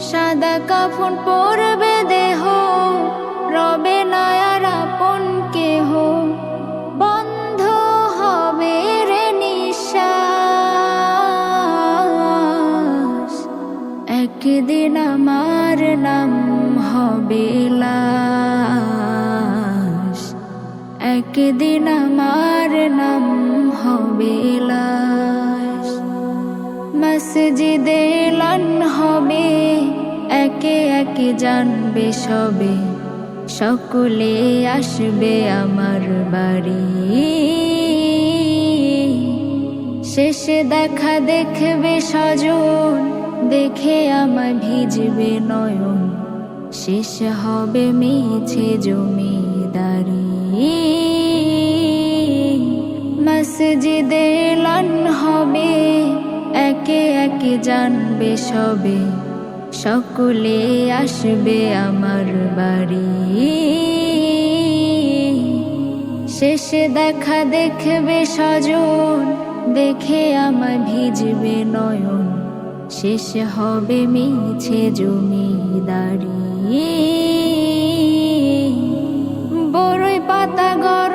সাদা কাফন পরবে দেহ। রবে নয়ার আপন কেহ। বন্ধ হবে রে নিঃশ্বাস। একদিন আমার নাম হবে লাশ। একদিন আমার নাম হবে লাশ। মসজিদে লান হবে, একে একে জানবে সবে। সকলে আসবে আমার বাড়ি। শেষে দেখা দেখবে সজন দেখে আমার ভিজবে নয়ন। শেষ হবে মিছে জমিদারি। মসজিদে একে একে জানবে সবে। সকলে আসবে আমার বাড়ি। শেষে দেখা দেখবে সজন দেখে আমার ভিজবে নয়ন। শেষ হবে মিছে জমিদারি। বড়ই পাতা গরম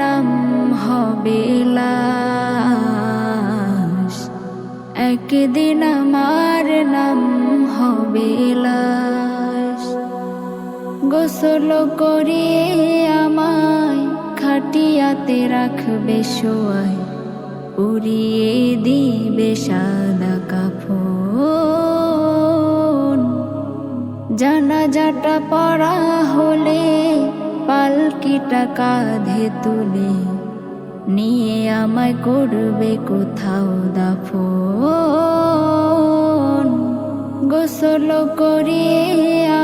নাম হবে একদিন আমার নাম হবে গোসল করিয়ে আমায় খাটিয়াতে রাখবে শোয়ায়, উড়িয়ে দিবে সাদা কাফন। জানাজাটা পড়া হলে পালকিটা কাঁধে তুলে, নিয়ে আমায় করবে কোথাও দাফন। গোসল করিয়ে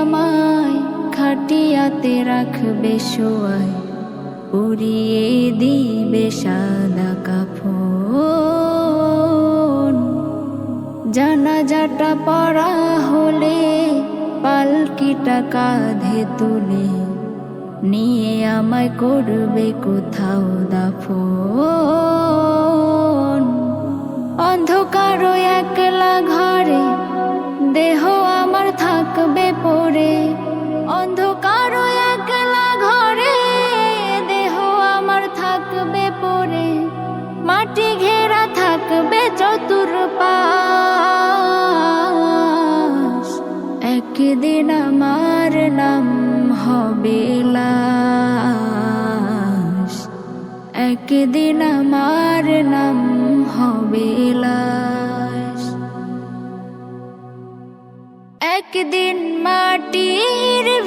আমায় খাটিয়াতে রাখবে শোয়ায়, উড়িয়ে দিবে সাদা কাফন। জানাজাটা পড়া হলে পালকিটা কাঁধে তুলে নিয়ে আমায় করবে কোথাও দাফন। অন্ধকার একলা ঘরে, দেহ আমার থাকবে পড়ে। অন্ধকার একলা ঘরে, দেহ আমার থাকবে পড়ে। মাটি ঘেরা থাকবে চতুর পাশ একদিন আমার নাম হবে লাশ। একদিন আমার নাম হবে লাশ। একদিন মাটির